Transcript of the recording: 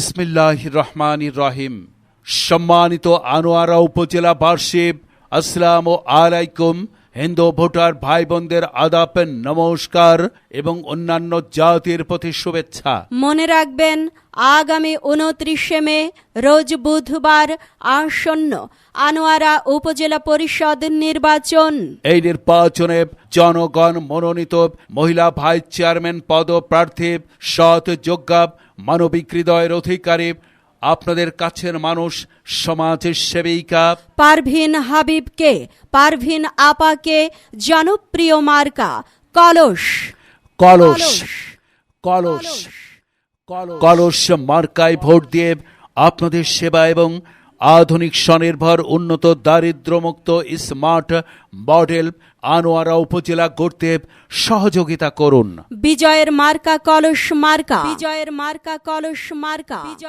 বিসমিল্লাহ রহমান রহিম। সম্মানিত আনোয়ারা উপজেলা বার্ষিক আসসালাম আলাইকুম। হিন্দু ভোটার ভাই বোনদের আদাপ নমস্কার এবং অন্যান্য জাতির প্রতি শুভেচ্ছা। মনে রাখবেন আগামী উনত্রিশে মে রোজ বুধবার আসন্ন আনোয়ারা উপজেলা পরিষদ নির্বাচন। এই নির্বাচনে জনগণ মনোনীত মহিলা ভাইস চেয়ারম্যান পদপ্রার্থী সৎ যোগ্য মানবিক হৃদয়ের অধিকারী আপনাদের কাছের মানুষ সমাজের সেবিকা। পারভিন হাবিবকে পারভিন আপাকে জনপ্রিয় মার্কা কলস। কলস। কলস। কলস। মার্কায় ভোট দিয়ে আপনাদের সেবা এবং আধুনিক স্বনির্ভর উন্নত দারিদ্র্যমুক্ত স্মার্ট মডেল আনোয়ারা উপজেলা গড়তে সহযোগিতা করুন। বিজয়ের মার্কা কলস মার্কা। বিজয়ের মার্কা কলস মার্কা। বিজয়